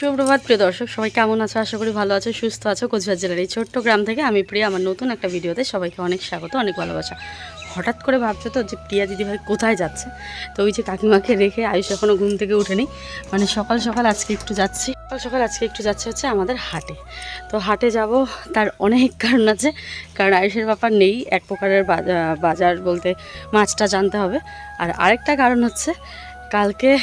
সুপ্রভাত, প্রিয় দর্শক, সবাই কেমন আছো? আশা করি ভালো আছো, সুস্থ আছো। কোচবিহার জেলার এই ছোট্ট গ্রাম থেকে আমি প্রিয়া, আমার নতুন একটা ভিডিওতে সবাইকে অনেক স্বাগত, অনেক ভালোবাসা। হঠাৎ করে ভাবছ তো যে প্রিয়া দিদিভাই কোথায় যাচ্ছে? তো ওই যে কাকিমাকে রেখে আয়ুষ এখনও ঘুম থেকে উঠেনি মানে সকাল সকাল আজকে একটু যাচ্ছি। সকাল সকাল আজকে একটু যাচ্ছে হচ্ছে আমাদের হাটে। তো হাটে যাব, তার অনেক কারণ আছে। কারণ আয়ুষের ব্যাপার নেই, এক প্রকারের বাজা- বাজার বলতে মাছটা জানতে হবে। আর আরেকটা কারণ হচ্ছে, কালকে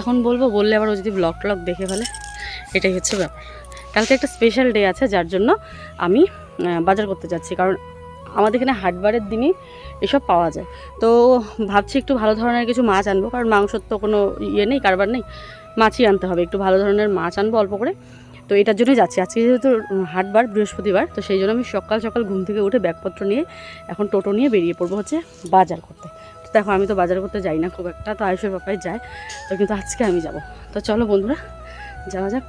এখন বলব, বললে আবার ও যদি ব্লগ টলগ দেখে ফেলে। এটাই হচ্ছে ব্যাপার। কালকে একটা স্পেশাল ডে আছে, যার জন্য আমি বাজার করতে যাচ্ছি। কারণ আমাদের এখানে হাটবারের দিনই এসব পাওয়া যায়। তো ভাবছি একটু ভালো ধরনের কিছু মাছ আনব, কারণ মাংসর তো কোনো ইয়ে নেই, কারবার নেই। মাছই আনতে হবে, একটু ভালো ধরনের মাছ আনব অল্প করে। তো এটার জন্যই যাচ্ছি। আজকে যেহেতু হাটবার বৃহস্পতিবার, তো সেই জন্য আমি সকাল সকাল ঘুম থেকে উঠে ব্যাগপত্র নিয়ে এখন টোটো নিয়ে বেরিয়ে পড়ব হচ্ছে বাজার করতে। দেখো, আমি তো বাজার করতে যাই না খুব একটা, তো আয়ুষের পাপাই যায়, তো কিন্তু আজকে আমি যাব। তো চলো বন্ধুরা, যাওয়া যাক।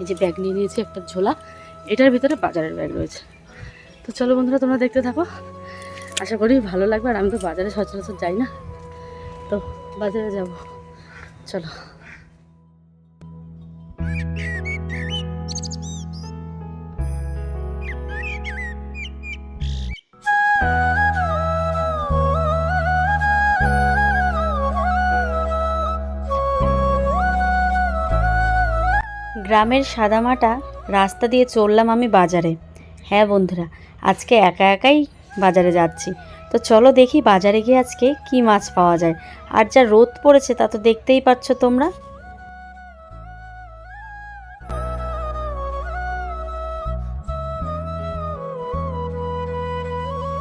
এই যে ব্যাগ নিয়ে নিয়েছি একটা ঝোলা, এটার ভিতরে বাজারের ব্যাগ রয়েছে। তো চলো বন্ধুরা, তোমরা দেখতে থাকো। আশা করি ভালো লাগবে, আর আমি তো বাজারে সচরাচর যাই না। তো বাজারে যাব। চলো। গ্রামের সাদামাটা রাস্তা দিয়ে চললাম আমি বাজারে। হ্যাঁ বন্ধুরা, আজকে একা একাই বাজারে যাচ্ছি। তো চলো দেখি বাজারে গিয়ে আজকে কি মাছ পাওয়া যায়। আর যা রোদ পড়েছে তা তো দেখতেই পাচ্ছ তোমরা।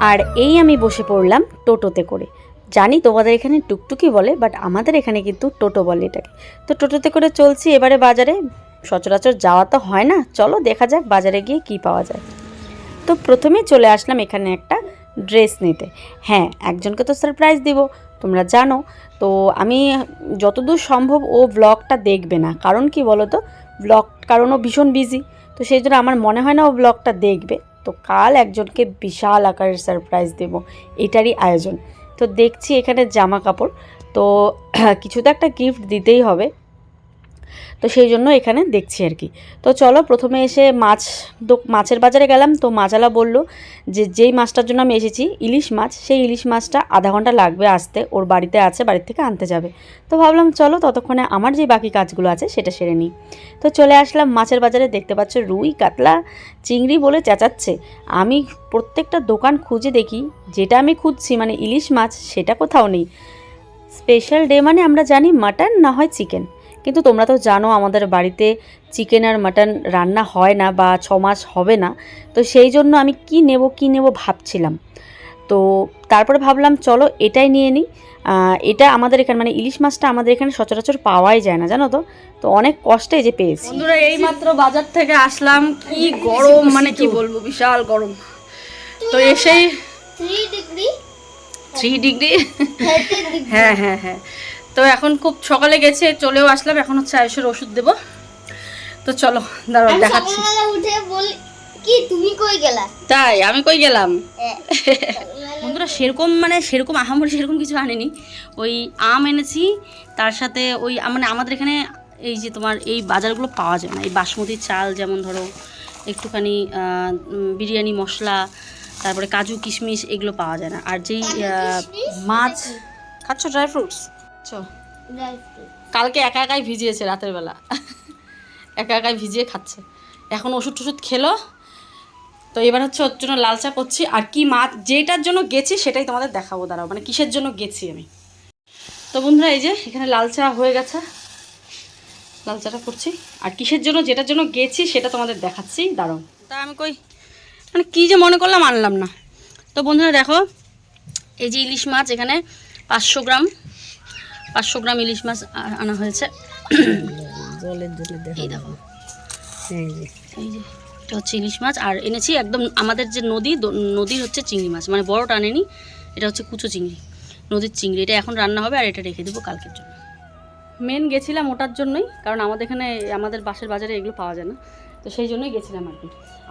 আর এই আমি বসে পড়লাম টোটোতে করে। জানি তোমাদের এখানে টুকটুকি বলে, বাট আমাদের এখানে কিন্তু টোটো বলে এটাকে। তো টোটোতে করে চলছি এবারে বাজারে। সচরাচর যাওয়া তো হয় না। চলো দেখা যাক বাজারে গিয়ে কি পাওয়া যায়। তো প্রথমেই চলে আসলাম এখানে একটা ড্রেস নিতে। হ্যাঁ একজনকে তো সারপ্রাইজ দিব, তোমরা জানো। তো আমি যতদূর সম্ভব ও ব্লগটা দেখবে না। কারণ কি বলো তো ব্লগ কারণ ও ভীষণ বিজি তো সেই জন্য আমার মনে হয় না ও ব্লগটা দেখবে। তো কাল একজনকে বিশাল আকারের সারপ্রাইজ দেব। এটারই আয়োজন। তো দেখছি এখানে জামা কাপড়। তো কিছু তো একটা গিফট দিতেই হবে। তো সেই জন্য এখানে দেখছি আর কি। তো চলো প্রথমে এসে মাছ মাছের বাজারে গেলাম। তো মাছালা বলল যে, যেই মাছটার জন্য আমি এসেছি, ইলিশ মাছ, সেই ইলিশ মাছটা আধা ঘণ্টা লাগবে আসতে। ওর বাড়িতে আছে, বাড়ির থেকে আনতে যাবে। তো ভাবলাম, চলো ততক্ষণে আমার যে বাকি কাজগুলো আছে, সেটা সেরে নিই। তো চলে আসলাম মাছের বাজারে। দেখতে পাচ্ছ রুই, কাতলা, চিংড়ি বলে চেঁচাচ্ছে। আমি প্রত্যেকটা দোকান খুঁজে দেখি, যেটা আমি খুঁজছি মানে ইলিশ মাছ, সেটা কোথাও নেই। স্পেশাল ডে মানে আমরা জানি মাটন, না হয় চিকেন। কিন্তু তোমরা তো জানো আমাদের বাড়িতে চিকেন আর মাটন রান্না হয় না বা ছ মাস হবে না। তো সেই জন্য আমি কি নেব কি নেব ভাবছিলাম। তো তারপরে ভাবলাম চলো এটাই নিয়ে নিই। এটা আমাদের এখানে মানে ইলিশ মাছটা আমাদের এখানে সচরাচর পাওয়াই যায় না জানো তো? তো অনেক কষ্টে যে পেয়েছি। বন্ধুরা এই মাত্র বাজার থেকে আসলাম। কি গরম মানে কি বলব বিশাল গরম। তো এসেই থ্রি ডিগ্রি? Three degree. হ্যাঁ হ্যাঁ হ্যাঁ। তো এখন খুব সকালে গেছে চলেও আসলাম এখন হচ্ছে আয়ুষের ওষুধ দেবো। তো চলো দাঁড়াও দেখাচ্ছি। সকালবেলা উঠে বলি কি তুমি কই গেলা? তাই আমি কই গেলাম? হ্যাঁ। বন্ধুরা সেরকম মানে সেরকম আহামরি সেরকম কিছু আনিনি। ওই আম এনেছি তার সাথে ওই মানে আমাদের এখানে এই যে তোমার এই বাজারগুলো পাওয়া যায় না এই বাসমতি চাল যেমন ধরো একটুখানি বিরিয়ানি মশলা তারপরে কাজু কিশমিশ এগুলো পাওয়া যায় না। আর যেই মাছ খাচ্ছ? Dry fruits. কালকে একা একাই ভিজিয়েছে রাতের বেলা। একা একাই ভিজিয়ে খাচ্ছে। এখন ওষুধ টষুধ খেলো। তো এবার হচ্ছে ওর জন্য লাল চা করছি। আর কি মাছ যেটার জন্য গেছি সেটাই তোমাদের দেখাবো দাঁড়াও। মানে কিসের জন্য গেছি আমি? তো বন্ধুরা এই যে এখানে লাল চা হয়ে গেছে। লাল চাটা করছি। আর কিসের জন্য যেটার জন্য গেছি সেটা তোমাদের দেখাচ্ছি। দাঁড়াও। তা আমি কই? মানে কী যে মনে করলাম আনলাম না। তো বন্ধুরা দেখো এই যে ইলিশ মাছ এখানে পাঁচশো গ্রাম। পাঁচশো গ্রাম ইলিশ মাছ আনা হয়েছে। এই দেখো। এই যে। এটা হচ্ছে ইলিশ মাছ। আর এনেছি একদম আমাদের যে নদী নদীর হচ্ছে চিংড়ি মাছ। মানে বড়টা আনেনি এটা হচ্ছে কুচো চিংড়ি নদীর চিংড়ি। এটা এখন রান্না হবে আর এটা রেখে দেবো কালকের জন্য। মেন গেছিলাম ওটার জন্যই কারণ আমাদের এখানে আমাদের বাসের বাজারে এগুলো পাওয়া যায় না। তো সেই জন্যই গেছিলাম আর কি।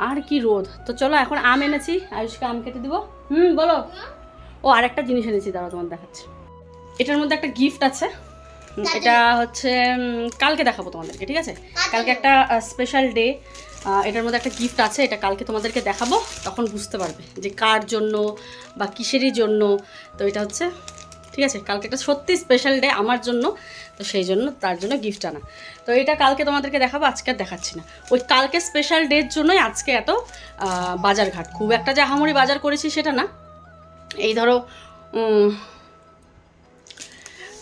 আর কি রোদ। তো চলো এখন আম এনেছি আয়ুষকে আম কেটে দিব। হুম বলো। ও আর একটা জিনিস এনেছি দাঁড়াও তোমার দেখাচ্ছি। এটার মধ্যে একটা গিফট আছে। এটা হচ্ছে কালকে দেখাবো তোমাদেরকে ঠিক আছে? কালকে একটা স্পেশাল ডে এটার মধ্যে একটা গিফট আছে এটা কালকে তোমাদেরকে দেখাবো তখন বুঝতে পারবে যে কার জন্য বা কিসেরই জন্য। তো এটা হচ্ছে ঠিক আছে? কালকে একটা সত্যি স্পেশাল ডে আমার জন্য তো সেই জন্য তার জন্য গিফট আনা। তো এটা কালকে তোমাদেরকে দেখাবো আজকে আর দেখাচ্ছি না। ওই কালকে স্পেশাল ডের জন্যই আজকে এত বাজারঘাট। খুব একটা যে আহামরি বাজার করেছি সেটা না। এই ধরো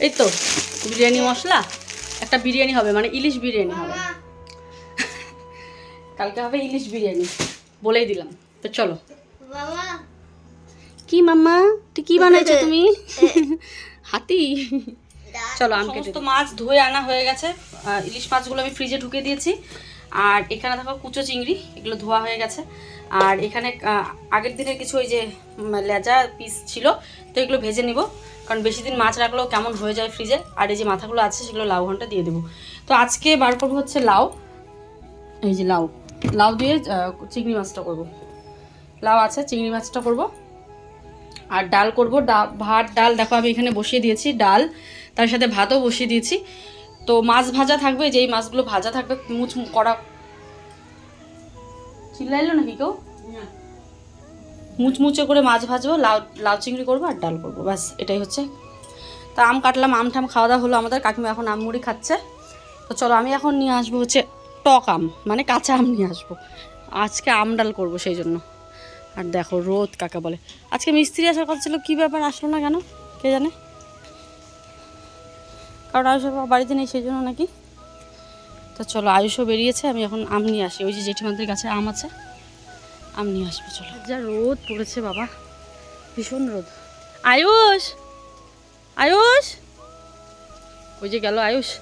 এই তো বিরিয়ানি মশলা একটা বিরিয়ানি হবে মানে ইলিশ বিরিয়ানি হবে। কালকে হবে ইলিশ বিরিয়ানি বলেই দিলাম। তো চলো। কি মাম্মা তুই কি বানাইছো তুমি? হাতি। চলো আমি তো মাছ ধুয়ে আনা হয়ে গেছে। ইলিশ মাছগুলো আমি ফ্রিজে ঢুকে দিয়েছি। আর এখানে দেখো কুচো চিংড়ি এগুলো ধোয়া হয়ে গেছে। আর এখানে আগের দিনের কিছু ওই যে লেজা পিস ছিল তো এগুলো ভেজে নিব। কারণ বেশি দিন মাছ রাখলেও কেমন হয়ে যায় ফ্রিজে আর এই যে মাথাগুলো আছে, সেগুলো লাউ ঘণ্টা দিয়ে দেবো। তো আজকে বার করব হচ্ছে লাউ। এই যে লাউ। লাউ দিয়ে চিংড়ি মাছটা করব। লাউ আছে, চিংড়ি মাছটা করব। আর ডাল করব। ডা- ভাত, ডাল, দেখো আমি এখানে বসিয়ে দিয়েছি ডাল। তার সাথে ভাতও বসিয়ে দিয়েছি। তো মাছ ভাজা থাকবে, যেই মাছগুলো ভাজা থাকবে মুচ করা চিল্লাইলো নাকি কেউ? মুচমুচে করে মাছ ভাজবো, লাউ লাউ চিংড়ি করব আর ডাল করব, ব্যাস, এটাই হচ্ছে। তা আম কাটলাম, আম ঠাম খাওয়া দাওয়া হলো আমাদের, কাকিমা এখন আম মুড়ি খাচ্ছে। তো চলো, আমি এখন নিয়ে আসব হচ্ছে টক আম মানে কাঁচা আম নিয়ে আসব। আজকে আম ডাল করব সেই জন্য। আর দেখো, রোদ, কাকা বলে। আজকে মিস্ত্রি আসার কথা ছিল, কী ব্যাপার আসলো না কেন? কে জানে? কারণ আয়ুষ বাড়িতে নেই, সেই জন্য নাকি? তো চলো, আয়ুষও বেরিয়েছে, আমি এখন আম নিয়ে আসি। ওই যে জেঠিমাদের কাছে আম আছে। আম নিয়ে আসব চলো। যা রোদ পড়েছে বাবা। ভীষণ রোদ। আয়ুষ! আয়ুষ! ওই যে গেল আয়ুষ।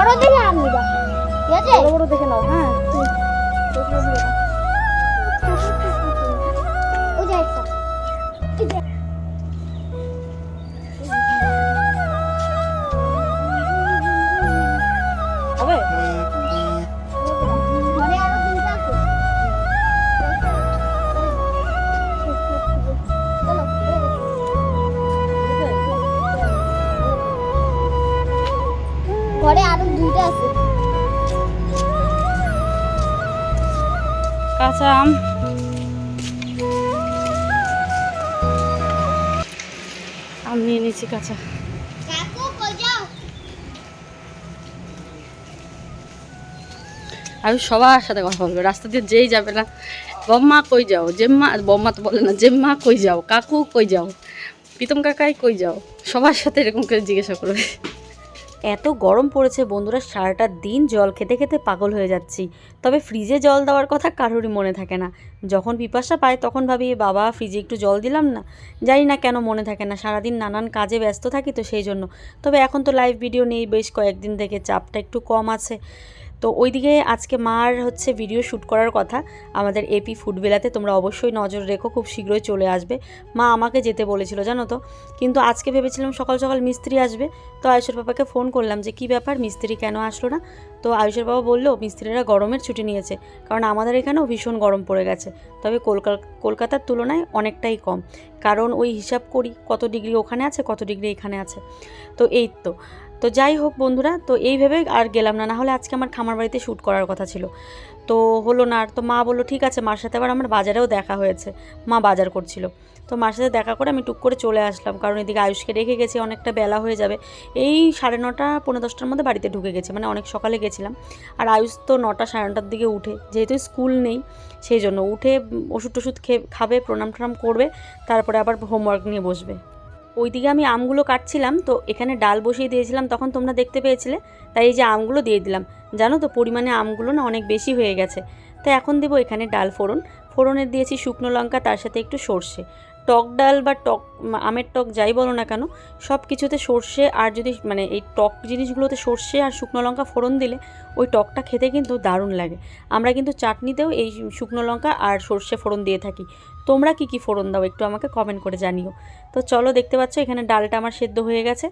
বড় দেখে আনবি ঠিক আছে? বড় বড় দেখে নাও হ্যাঁ। আছে। কাঁচা আম। আম নিয়ে কাঁচা। আমি সবার সাথে কথা বলব। রাস্তা দিয়ে যেই যাবে না বম্মা কই যাও? জেম্মা বম্মা তো বলে না জেম্মা কই যাও? কাকু কই যাও? প্রীতম কাকাই কই যাও? সবার সাথে এরকম করে জিজ্ঞাসা করবে। এত গরম পড়েছে বন্ধুরা, সারাটা দিন জল খেতে খেতে পাগল হয়ে যাচ্ছি। তবে ফ্রিজে জল দেওয়ার কথা কারোরই মনে থাকে না। যখন পিপাসা পায় তখন ভাবি, বাবা ফ্রিজে একটু জল দিলাম না? জানি না কেন মনে থাকে না, সারাদিন নানান কাজে ব্যস্ত থাকি তো সেই জন্য। তবে এখন তো লাইভ ভিডিও নেই, বেশ কয়েকদিন থেকে চাপটা একটু কম আছে। তো ওইদিকে আজকে মার হচ্ছে ভিডিও শ্যুট করার কথা। আমাদের এপি ফুডবেলাতে তোমরা অবশ্যই নজর রেখো, খুব শীঘ্রই চলে আসবে। মা আমাকে যেতে বলেছিল, জানো তো? কিন্তু আজকে ভেবেছিলাম সকাল সকাল মিস্ত্রি আসবে। তো আয়ুষের বাবাকে ফোন করলাম যে, কি ব্যাপার? মিস্ত্রি কেন আসলো না? তো আয়ুষের বাবা বলল, মিস্ত্রিরা গরমের ছুটি নিয়েছে। কারণ আমাদের এখানেও ভীষণ গরম পড়ে গেছে। তবে কলকাতা কলকাতার তুলনায় অনেকটাই কম। কারণ ওই হিসাব করি, কত ডিগ্রি ওখানে আছে, কত ডিগ্রি এখানে আছে। তো এই তো। তো যাই হোক বন্ধুরা, তো এই ভেবে আর গেলাম না, নাহলে আজকে আমার খামার বাড়িতে শ্যুট করার কথা ছিল। তো হলো না, আর তো মা বলল, ঠিক আছে, মার সাথে আবার আমার বাজারেও দেখা হয়েছে। মা বাজার করছিল। তো মার সাথে দেখা করে আমি টুক করে চলে আসলাম, কারণ এদিকে আয়ুষকে রেখে গেছি, অনেকটা বেলা হয়ে যাবে। এই সাড়ে নটা পনেরো দশটার মধ্যে বাড়িতে ঢুকে গেছি মানে অনেক সকালে গেছিলাম। আর আয়ুষ তো নটা, সাড়ে নটার দিকে উঠে, যেহেতু স্কুল নেই, সেই জন্য উঠে ওষুধ টষুধ খেয়ে, খাবে প্রণাম টনাম করবে, তারপরে আবার হোমওয়ার্ক নিয়ে বসবে। ওইদিকে আমি আমগুলো কাটছিলাম, তো এখানে ডাল বসিয়ে দিয়েছিলাম, তখন তোমরা দেখতে পেয়েছিলে। তাই এই যে আমগুলো দিয়ে দিলাম। জানো তো, পরিমাণে আমগুলো না অনেক বেশি হয়ে গেছে। তো এখন দেবো এখানে ডাল ফোড়ন। ফোড়নের দিয়েছি শুকনো লঙ্কা, তার সাথে একটু সর্ষে। টক ডাল বা টক আমের টক যাই বলো না কেন, সব কিছুতে সর্ষে আর যদি মানে এই টক জিনিসগুলোতে সর্ষে আর শুকনো লঙ্কা ফোড়ন দিলে, ওই টকটা খেতে কিন্তু দারুণ লাগে। আমরা কিন্তু চাটনিতেও এই শুকনো লঙ্কা আর সর্ষে ফোড়ন দিয়ে থাকি। তোমরা কি কি ফোড়ন দাও একটু আমাকে কমেন্ট করে জানিও। তো চলো দেখতে পাচ্ছ এখানে ডালটা আমার সেদ্ধ হয়ে গেছে।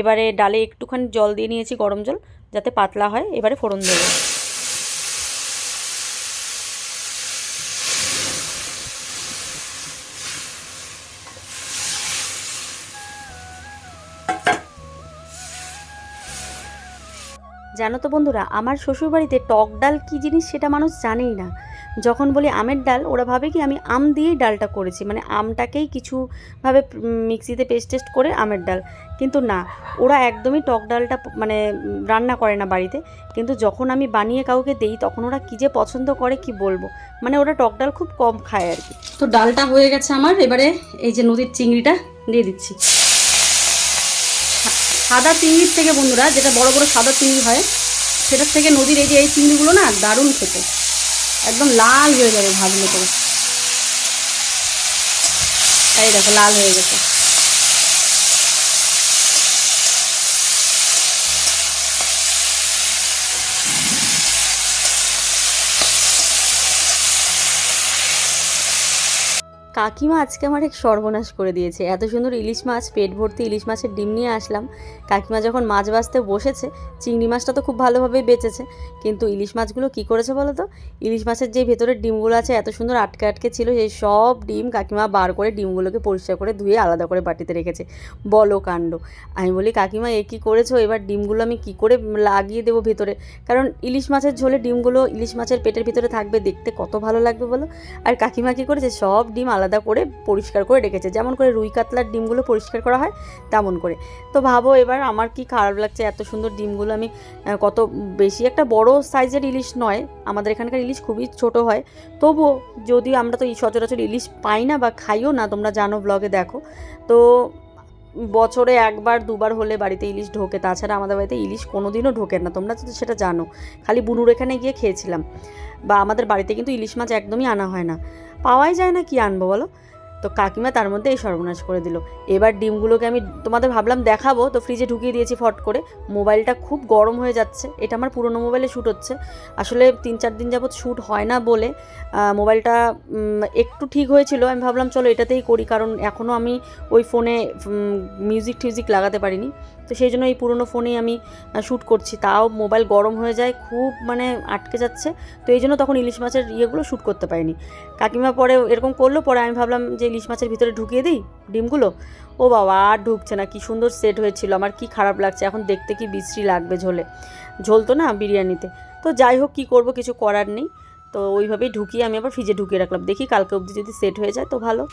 এবারে ডালে একটুখানি জল দিয়ে নিয়েছি গরম জল, যাতে পাতলা হয়, এবারে ফোড়ন দেবো। জানো তো বন্ধুরা, আমার শ্বশুরবাড়িতে টক ডাল কী জিনিস সেটা মানুষ জানেই না। যখন বলি আমের ডাল, ওরা ভাবে কি আমি আম দিয়েই ডালটা করেছি মানে আমটাকেই কিছুভাবে মিক্সিতে পেস্ট টেস্ট করে আমের ডাল। কিন্তু না, ওরা একদমই টক ডালটা মানে রান্না করে না বাড়িতে। কিন্তু যখন আমি বানিয়ে কাউকে দেই, তখন ওরা কী যে পছন্দ করে কি বলব। মানে ওরা টক ডাল খুব কম খায় আর কি। তো ডালটা হয়ে গেছে আমার, এবারে এই যে নদীর চিংড়িটা দিয়ে দিচ্ছি। সাদা চিংড়ির থেকে বন্ধুরা, যেটা বড় বড় সাদা চিংড়ি হয়, সেটার থেকে নদীর এই যে এই চিংড়িগুলো না, দারুণ খেতে। একদম লাল হয়ে যাবে ভাজলে করে এই দেখো, লাল হয়ে গেছে। কাকিমা আজকে আমার এক সর্বনাশ করে দিয়েছে। এত সুন্দর ইলিশ মাছ, পেট ভর্তি ইলিশ মাছের ডিম নিয়ে আসলাম। কাকিমা যখন মাছ বাছতে বসেছে, চিংড়ি মাছটা তো খুব ভালোভাবেই বেঁচেছে। কিন্তু ইলিশ মাছগুলো কি করেছে বলো তো? ইলিশ মাছের যে ভেতরের ডিমগুলো আছে, এত সুন্দর আটকে আটকে ছিল, সেই সব ডিম কাকিমা বার করে ডিমগুলোকে পরিষ্কার করে ধুয়ে আলাদা করে বাটিতে রেখেছে। বলো কাণ্ড। আমি বলি, কাকিমা, এ কী করেছ? এবার ডিমগুলো আমি কি করে লাগিয়ে দেবো ভেতরে? কারণ ইলিশ মাছের ঝোলে ডিমগুলো ইলিশ মাছের পেটের ভিতরে থাকবে, দেখতে কত ভালো লাগবে বলো? আর কাকিমা কী করেছে? সব ডিম আলাদা করে পরিষ্কার করে রেখেছে। যেমন করে রুই কাতলার ডিমগুলো পরিষ্কার করা হয়, তেমন করে। তো ভাবো এবার আমার কি খারাপ লাগছে, এত সুন্দর ডিমগুলো আমি কত বেশি একটা বড় সাইজের ইলিশ নয়, আমাদের এখানকার ইলিশ খুবই ছোট হয়। তবুও যদি আমরা তো এই সচরাচর ইলিশ পাই না বা খাইও না, তোমরা জানো ব্লগে দেখো। তো বছরে একবার, দুবার হলে বাড়িতে ইলিশ ঢোকে। তাছাড়া আমাদের বাড়িতে ইলিশ কোনো দিনও ঢোকে না। তোমরা তো সেটা জানো। খালি বুনুর এখানে গিয়ে খেয়েছিলাম। বা আমাদের বাড়িতে কিন্তু ইলিশ মাছ একদমই আনা হয় না। পাওয়াই যায় না কি আনব বলো? তো কাকিমা তার মধ্যে এই সর্বনাশ করে দিল। এবার ডিমগুলোকে আমি তোমাদের ভাবলাম দেখাবো, তো ফ্রিজে ঢুকিয়ে দিয়েছি ফট করে। মোবাইলটা খুব গরম হয়ে যাচ্ছে, এটা আমার পুরনো মোবাইলে শ্যুট হচ্ছে। আসলে তিন চার দিন যাবৎ শ্যুট হয় না বলে মোবাইলটা একটু ঠিক হয়েছিল। আমি ভাবলাম চলো এটাতেই করি, কারণ এখনও আমি ওই ফোনে মিউজিক টিউজিক লাগাতে পারিনি। তো সেই জন্য এই পুরনো ফোনেই আমি শ্যুট করছি। তাও মোবাইল গরম হয়ে যায়, খুব মানে আটকে যাচ্ছে। তো এই জন্য তখন ইলিশ মাছের ইয়েগুলো শ্যুট করতে পারিনি। কাকিমা পরে এরকম করল, পরে আমি ভাবলাম যে ইলিশ মাছের ভিতরে ঢুকিয়ে দিই ডিমগুলো। ও বাবা, আর ঢুকছে না, কি সুন্দর সেট হয়েছিল। আমার কি খারাপ লাগছে, এখন দেখতে কি বিশ্রী লাগবে ঝোলে। ঝোল তো না বিরিয়ানিতে। তো যাই হোক, কী করব, কিছু করার নেই। তো ওইভাবেই ঢুকিয়ে আমি আবার ফ্রিজে ঢুকিয়ে রাখলাম। দেখি কালকে অবধি যদি সেট হয়ে যায় তো ভালো।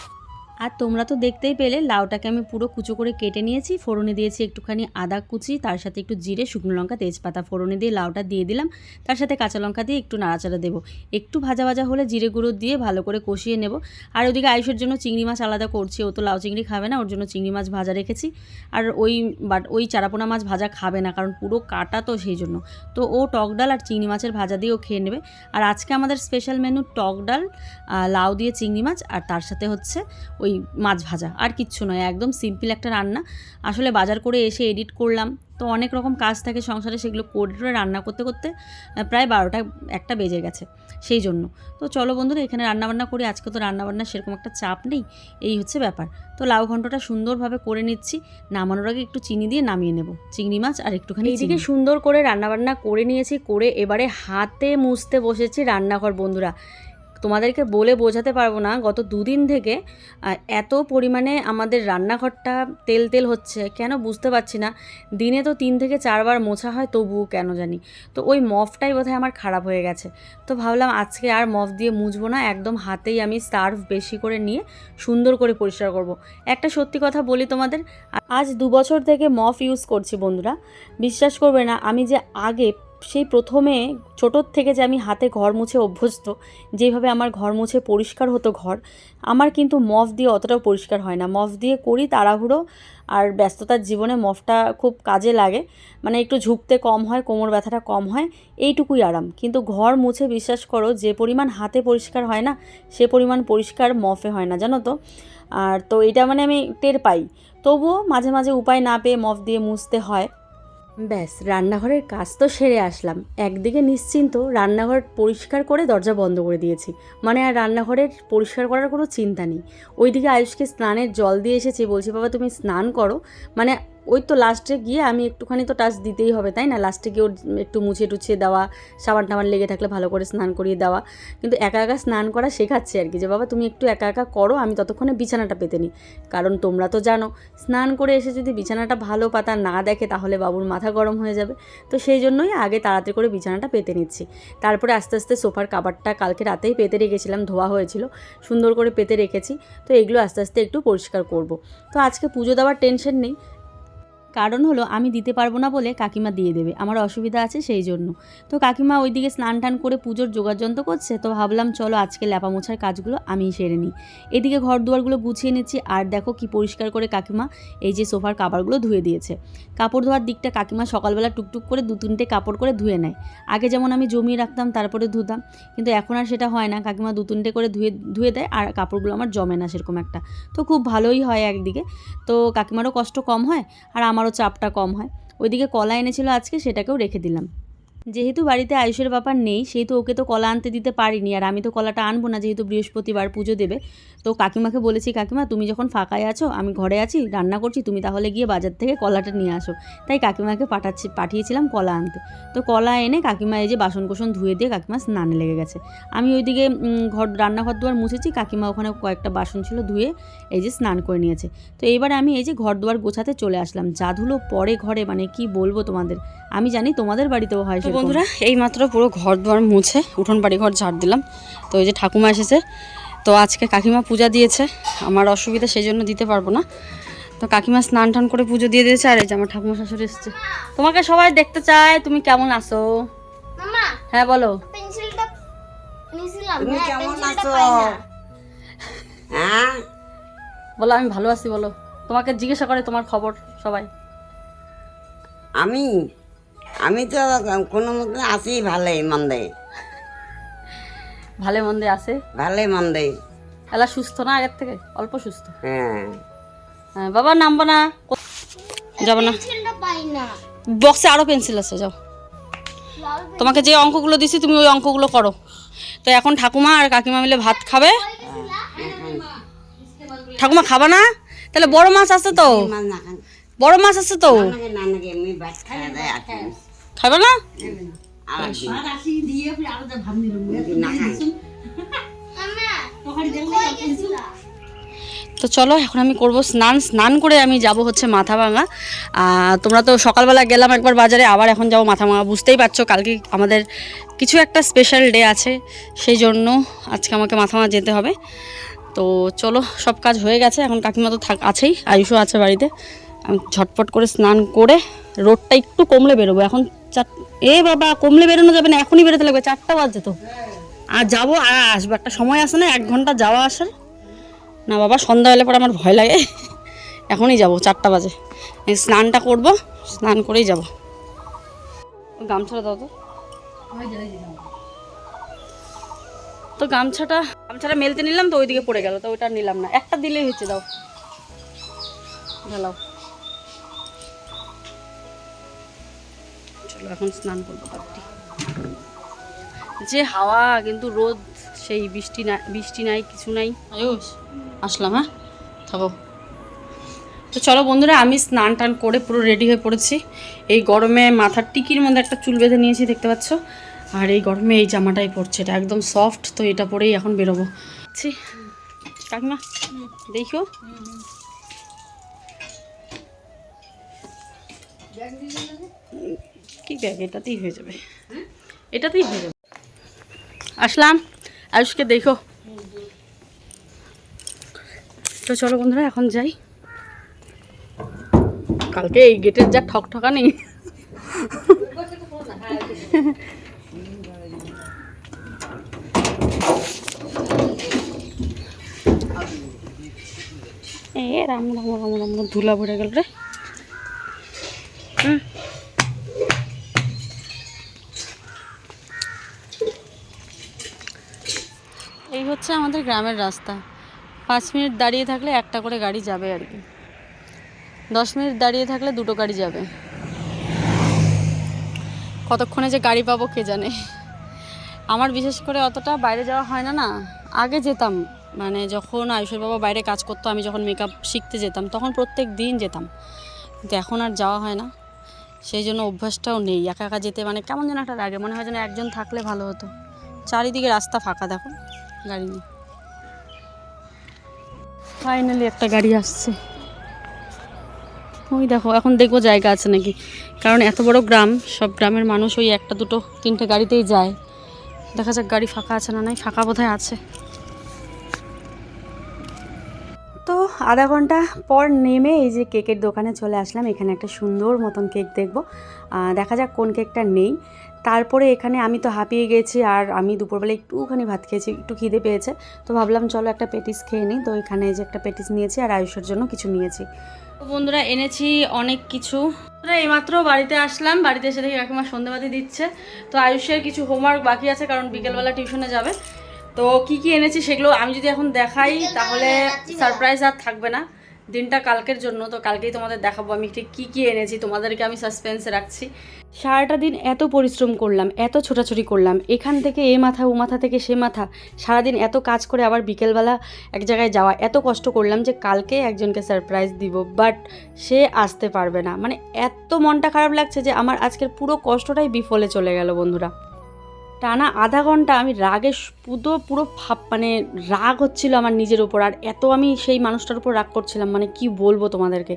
আর তোমরা তো দেখতেই পেলে, লাউটাকে আমি পুরো কুচো করে কেটে নিয়েছি, ফোড়নে দিয়েছি একটুখানি আদা কুচি, তার সাথে একটু জিরে, শুকনো লঙ্কা, তেজপাতা ফোড়নে দিয়ে লাউটা দিয়ে দিলাম, তার সাথে কাঁচা লঙ্কা দিয়ে একটু নাড়াচাড়া দেবো। একটু ভাজা ভাজা হলে জিরে গুঁড়ো দিয়ে ভালো করে কষিয়ে নেব। আর ওদিকে আয়ুষের জন্য চিংড়ি মাছ আলাদা করছি, ও তো লাউ চিংড়ি খাবে না, ওর জন্য চিংড়ি মাছ ভাজা রেখেছি। আর ওই বাট, ওই চারাপোনা মাছ ভাজা খাবে না, কারণ পুরো কাটা তো সেই জন্য। তো ও টক ডাল আর চিংড়ি মাছের ভাজা দিয়েও খেয়ে নেবে। আর আজকে আমাদের স্পেশাল মেনু টক ডাল লাউ দিয়ে চিংড়ি মাছ, আর তার সাথে হচ্ছে ওই মাছ ভাজা আর কিচ্ছু নয় একদম সিম্পল একটা রান্না। আসলে বাজার করে এসে এডিট করলাম। তো অনেক রকম কাজ থাকে সংসারে সেগুলো করে টোরে রান্না করতে করতে প্রায় বারোটা একটা বেজে গেছে সেই জন্য। তো চলো বন্ধুরা এখানে রান্নাবান্না করি। আজকে তো রান্নাবান্না সেরকম একটা চাপ নেই এই হচ্ছে ব্যাপার। তো লাউ ঘন্টটা সুন্দরভাবে করে নিচ্ছি নামানোর আগে একটু চিনি দিয়ে নামিয়ে নেব। চিংড়ি মাছ আর একটুখানি এদিকে সুন্দর করে রান্নাবান্না করে নিয়েছি করে এবারে হাতে মুছতে বসেছি রান্নাঘর বন্ধুরা। তোমাদেরকে বলে বোঝাতে পারব না, গত দুদিন থেকে এত পরিমাণে আমাদের রান্নাঘরটা তেল তেল হচ্ছে, কেন বুঝতে পারছি না। দিনে তো তিন থেকে চারবার মোছা হয়, তবুও কেন জানি। তো ওই মফটাই বোধহয় আমার খারাপ হয়ে গেছে। তো ভাবলাম আজকে আর মফ দিয়ে মুছবো না, একদম হাতেই আমি সার্ফ বেশি করে নিয়ে সুন্দর করে পরিষ্কার করব। একটা সত্যি কথা বলি তোমাদের আজ দু বছর থেকে মফ ইউজ করছি বন্ধুরা। বিশ্বাস করবে না, আমি যে আগে সেই প্রথমে ছোটোর থেকে যে আমি হাতে ঘর মুছে অভ্যস্ত, যেভাবে আমার ঘর মুছে পরিষ্কার হতো ঘর, আমার কিন্তু মফ দিয়ে অতটাও পরিষ্কার হয় না। মফ দিয়ে করি তাড়াহুড়ো আর ব্যস্ততার জীবনে মফটা খুব কাজে লাগে। মানে একটু ঝুঁকতে কম হয়, কোমর ব্যথাটা কম হয়, এইটুকুই আরাম। কিন্তু ঘর মুছে বিশ্বাস করো, যে পরিমাণ হাতে পরিষ্কার হয় না, সে পরিমাণ পরিষ্কার মফে হয় না, জানো তো? আর তো এটা মানে আমি টের পাই। তবুও মাঝে মাঝে উপায় না পেয়ে মফ দিয়ে মুছতে হয়। ব্যাস, রান্নাঘরের কাজ তো সেরে আসলাম। একদিকে নিশ্চিন্ত রান্নাঘর পরিষ্কার করে দরজা বন্ধ করে দিয়েছি। মানে আর রান্নাঘরের পরিষ্কার করার কোনো চিন্তা নেই। ওইদিকে আয়ুষকে স্নানের জল দিয়ে এসেছি, বলছি, বাবা, তুমি স্নান করো। মানে ওই তো লাস্টে গিয়ে আমি একটুখানি তো টাচ দিতেই হবে, তাই না? লাস্টে গিয়ে ওর একটু মুছে টুছে দেওয়া, সাবান টাবান লেগে থাকলে ভালো করে স্নান করিয়ে দেওয়া। কিন্তু একা একা স্নান করা শেখাচ্ছে আর কি যে, বাবা, তুমি একটু একা একা করো, আমি ততক্ষণে বিছানাটা পেতে নিই কারণ তোমরা তো জানো, স্নান করে এসে যদি বিছানাটা ভালো পাতা না দেখে, তাহলে বাবুর মাথা গরম হয়ে যাবে। তো সেই জন্যই আগে তাড়াতাড়ি করে বিছানাটা পেতে নিচ্ছি। তারপরে আস্তে আস্তে সোফার কাবারটা কালকে রাতেই পেতে রেখেছিলাম, ধোয়া হয়েছিল, সুন্দর করে পেতে রেখেছি। তো এগুলো আস্তে আস্তে একটু পরিষ্কার করব। তো আজকে পুজো দেওয়ার টেনশন নেই কারণ হলো আমি দিতে পারব না বলে কাকিমা দিয়ে দেবে, আমার অসুবিধা আছে সেই জন্য। তো কাকিমা ওইদিকে স্নান টান করে পুজোর যোগাযন্ত্র করছে, তো ভাবলাম চলো আজকে ল্যাপা মোছার কাজগুলো আমিই সেরে নিই। এদিকে ঘর দুয়ারগুলো গুছিয়ে নিচ্ছি, আর দেখো কি পরিষ্কার করে কাকিমা এই যে সোফার কাপড়গুলো ধুয়ে দিয়েছে। কাপড় ধোয়ার দিকটা কাকিমা সকালবেলা টুকটুক করে দু তিনটে কাপড় করে ধুয়ে নেয়। আগে যেমন আমি জমিয়ে রাখতাম, তারপরে ধুতাম, কিন্তু এখন আর সেটা হয় না, কাকিমা দু তিনটে করে ধুয়ে ধুয়ে দেয়, আর কাপড়গুলো আমার জমে না সেরকম একটা। তো খুব ভালোই হয় একদিকে। তো কাকিমারও কষ্ট কম হয়, আর আমারও চাপটা কম হয়। ওইদিকে কলা এনেছিল আজকে সেটাকেও রেখে দিলাম। যেহেতু বাড়িতে আয়ুষের ব্যাপার নেই, সেহেতু ওকে তো কলা আনতে দিতে পারিনি। আর আমি তো কলাটা আনব না, যেহেতু বৃহস্পতিবার পুজো দেবে। তো কাকিমাকে বলেছি, কাকিমা, তুমি যখন ফাঁকায় আছো, আমি ঘরে আছি, রান্না করছি, তুমি তাহলে গিয়ে বাজার থেকে কলাটা নিয়ে আসো। তাই কাকিমাকে পাঠাচ্ছি, পাঠিয়েছিলাম কলা আনতে। তো কলা এনে কাকিমা এই যে বাসন কোসন ধুয়ে দিয়ে কাকিমা স্নানে লেগে গেছে। আমি ওইদিকে ঘর, রান্নাঘর দুয়ার মুছেছি, কাকিমা ওখানে কয়েকটা বাসন ছিল ধুয়ে এই যে স্নান করে নিয়েছে। তো এইবার আমি এই যে ঘর দুয়ার গোছাতে চলে আসলাম। যা ধুলো পরে ঘরে মানে কি বলব তোমাদের? আমি জানি তোমাদের বাড়িতেও হয় তো বন্ধুরা এই মাত্র পুরো ঘর দুয়ার মুছে উঠোন বাড়ি ঘর ঝাড় দিলাম। তো ওই যে ঠাকুমা এসেছে তো আজকে কাকিমা পূজা দিয়েছে। আমার অসুবিধা সেই জন্য দিতে পারব না। তো কাকিমা স্নান টান করে পুজো দিয়ে দিয়েছে আর এই যে আমার ঠাকুমা শাশুড়ি এসেছে। তোমাকে সবাই দেখতে চায় তুমি কেমন আছো? হ্যাঁ বলো। তুমি হ্যাঁ, কেমন আছো? হ্যাঁ? বলো আমি ভালো আছি বলো। তোমাকে জিজ্ঞাসা করে তোমার খবর সবাই। আমি? আমি তো কোনো মতো আছি ভালোই মন্দে। ভালো মন্দে আছে? ভালোই মন্দে। এলা সুস্থ না আগের থেকে? অল্প সুস্থ? হ্যাঁ। হ্যাঁ বাবা নামবো না যাব না। বক্সে আরও পেন্সিল আছে যাও। তোমাকে যে অঙ্কগুলো দিছি তুমি ওই অঙ্কগুলো করো। তো এখন ঠাকুমা আর কাকিমা মিলে ভাত খাবে। ঠাকুমা খাবা না? তাহলে বড় মাছ আছে তো? মাছ না খান বড় মাছ আছে তো? খাবে না? তো চলো, এখন আমি করব স্নান। স্নান করে আমি যাব হচ্ছে মাথা ভাঙা তোমরা তো সকালবেলা গেলাম একবার বাজারে, আবার এখন যাব মাথা ভাঙা বুঝতেই পারছ, কালকে আমাদের কিছু একটা স্পেশাল ডে আছে, সেই জন্য আজকে আমাকে মাথা ভাঙা যেতে হবে। তো চলো, সব কাজ হয়ে গেছে, এখন কাকিমা তো থাক আছেই, আয়ুষও আছে বাড়িতে। আমি ঝটপট করে স্নান করে রোদটা একটু কমলে বেরোবো। এখন চার এ বাবা, কমলে বেরোনো যাবে না, এখনই বেরোতে লাগবে, চারটা বাজছে তো। আর যাব, আর আসব, একটা সময় আসে না, এক ঘণ্টা যাওয়া আসার। না বাবা, সন্ধ্যা হলে পরে আমার ভয় লাগে। এখনই যাব, চারটা বাজে। স্নানটা করব, স্নান করেই যাব। গামছাটা দাও তো। তো গামছাটা গামছাটা মেলতে নিলাম তো, ওইদিকে পড়ে গেল, তো ওইটা নিলাম না। একটা দিলেই হচ্ছে, দাও। ঢালাও চলো এখন স্নান করব তাড়াতাড়ি যে হাওয়া কিন্তু রোদ সেই বৃষ্টি না বৃষ্টি নাই কিছু নাই। আয়ুষ আসলাম হ্যাঁ? থাকো তো চলো বন্ধুরা আমি স্নান টান করে পুরো রেডি হয়ে পড়েছি। এই গরমে মাথার টিকির মধ্যে একটা চুল বেঁধে নিয়েছি দেখতে পাচ্ছ? আর এই গরমে এই জামাটাই পড়ছে এটা একদম সফট তো এটা পরেই এখন বেরোবো। ছি কাকিমা দেখিও কি ব্যাগ এটাতেই হয়ে যাবে। এটাতেই হয়ে যাবে। আসলাম, আয়ুষকে দেখো। তো চলো বন্ধুরা, এখন যাই। কালকে এই গেটের যা ঠকঠকানি এ রাম রাম রাম রাম রাম, ধুলা ভরে গেল রে হুম। এই হচ্ছে আমাদের গ্রামের রাস্তা। পাঁচ মিনিট দাঁড়িয়ে থাকলে একটা করে গাড়ি যাবে আর কি। দশ মিনিট দাঁড়িয়ে থাকলে দুটো গাড়ি যাবে। কতক্ষণে যে গাড়ি পাবো কে জানে? আমার বিশেষ করে অতটা বাইরে যাওয়া হয় না না। আগে যেতাম মানে যখন আয়ুষের বাবা বাইরে কাজ করতো, আমি যখন মেকআপ শিখতে যেতাম, তখন প্রত্যেক দিন যেতাম। কিন্তু এখন আর যাওয়া হয় না। সেই জন্য অভ্যাসটাও নেই। একা একা যেতে মানে কেমন যেন একটা লাগে। মনে হয় যেন একজন থাকলে ভালো হতো। চারিদিকে রাস্তা ফাঁকা দেখো, গাড়ি নেই ফাইনালি একটা গাড়ি আসছে। ওই দেখো, এখন দেখব জায়গা আছে নাকি। কারণ এত বড় গ্রাম, সব গ্রামের মানুষ ওই একটা, দুটো, তিনটে গাড়িতেই যায়। দেখা যাক গাড়ি ফাঁকা আছে না নাই, ফাঁকা বোধহয় আছে। তো আধা ঘণ্টা পর নেমে এই যে কেকের দোকানে চলে আসলাম। এখানে একটা সুন্দর মতন কেক দেখব। দেখা যাক কোন কেকটা নেই। তারপরে এখানে আমি তো হাঁপিয়ে গেছি আর আমি দুপুরবেলা একটুখানি ভাত খেয়েছি, একটু খিদে পেয়েছে। তো ভাবলাম চলো একটা পেটিস খেয়ে নিই। তো এখানে যে একটা পেটিস নিয়েছি আর আয়ুষের জন্য কিছু নিয়েছি। বন্ধুরা, এনেছি অনেক কিছু। এইমাত্র বাড়িতে আসলাম। বাড়িতে এসে দেখি কাকিমা সন্ধ্যেবাতি দিচ্ছে। তো আয়ুষের কিছু হোমওয়ার্ক বাকি আছে কারণ বিকেলবেলা টিউশনে যাবে। তো কি কি এনেছি সেগুলো আমি যদি এখন দেখাই, তাহলে সারপ্রাইজ আর থাকবে না। দিনটা কালকের জন্য, তো কালকেই তোমাদের দেখাবো আমি ঠিক কী কী এনেছি, তোমাদেরকে আমি সাসপেন্সে রাখছি। সারাটা দিন এত পরিশ্রম করলাম, এত ছোটাছুটি করলাম, এখান থেকে এ মাথা, ও মাথা থেকে সে মাথা, সারাদিন এত কাজ করে আবার বিকেলবেলা এক জায়গায় যাওয়া, এত কষ্ট করলাম যে কালকে একজনকে সারপ্রাইজ দিব বাট সে আসতে পারবে না। মানে এত মনটা খারাপ লাগছে যে আমার আজকের পুরো কষ্টটাই বিফলে চলে গেল বন্ধুরা। টানা আধা ঘণ্টা আমি রাগে পুরো পুরো ভাব মানে রাগ হচ্ছিল আমার নিজের উপর, আর এত আমি সেই মানুষটার উপর রাগ করছিলাম মানে কি বলব তোমাদেরকে?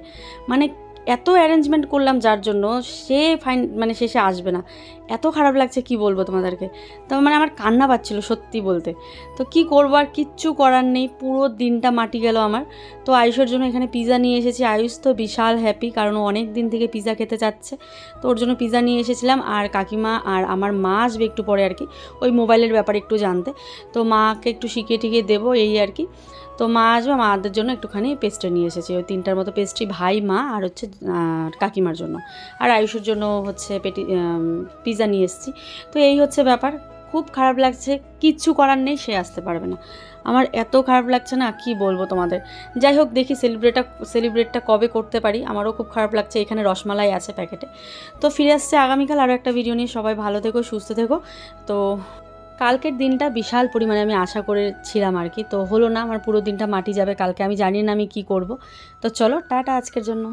মানে এত অ্যারেঞ্জমেন্ট করলাম যার জন্য সে ফাইন মানে শেষে আসবে না। এত খারাপ লাগছে কি বলব তোমাদেরকে? তো মানে আমার কান্না পাচ্ছিল সত্যি বলতে। তো কি করব আর কিচ্ছু করার নেই, পুরো দিনটা মাটি গেল আমার। তো আয়ুষের জন্য এখানে পিৎজা নিয়ে এসেছি। আয়ুষ তো বিশাল হ্যাপি কারণ অনেক দিন থেকে পিৎজা খেতে চাচ্ছে। তো ওর জন্য পিৎজা নিয়ে এসেছিলাম আর কাকিমা আর আমার মা আসবে একটু পরে আর কি, ওই মোবাইলের ব্যাপারে একটু জানতে। তো মাকে একটু শিখিয়ে টিকিয়ে দেবো এই আর কি। তো মা আসবে, মাদের জন্য একটুখানি পেস্ট্রি নিয়ে এসেছি। ওই তিনটার মতো পেস্ট্রি ভাই মা আর হচ্ছে কাকিমার জন্য। আর আয়ুষের জন্য হচ্ছে পেটি পিৎজা নিয়ে এসেছি। তো এই হচ্ছে ব্যাপার। খুব খারাপ লাগছে, কিচ্ছু করার নেই, সে আসতে পারবে না। আমার এত খারাপ লাগছে না, কি বলব তোমাদের? যাই হোক, দেখি সেলিব্রেটটা সেলিব্রেটটা কবে করতে পারি। আমারও খুব খারাপ লাগছে, এখানে রসমালাই আছে প্যাকেটে। তো ফিরে আসছে আগামীকাল আরও একটা ভিডিও নিয়ে। সবাই ভালো থেকো, সুস্থ থেকো। তো কালকের দিনটা বিশাল পরিমাণে আমি আশা করেছিলাম আর কি। তো হলো না, আমার পুরো দিনটা মাটি যাবে কালকে। আমি জানি না আমি কি করব। তো চলো, টাটা আজকের জন্য।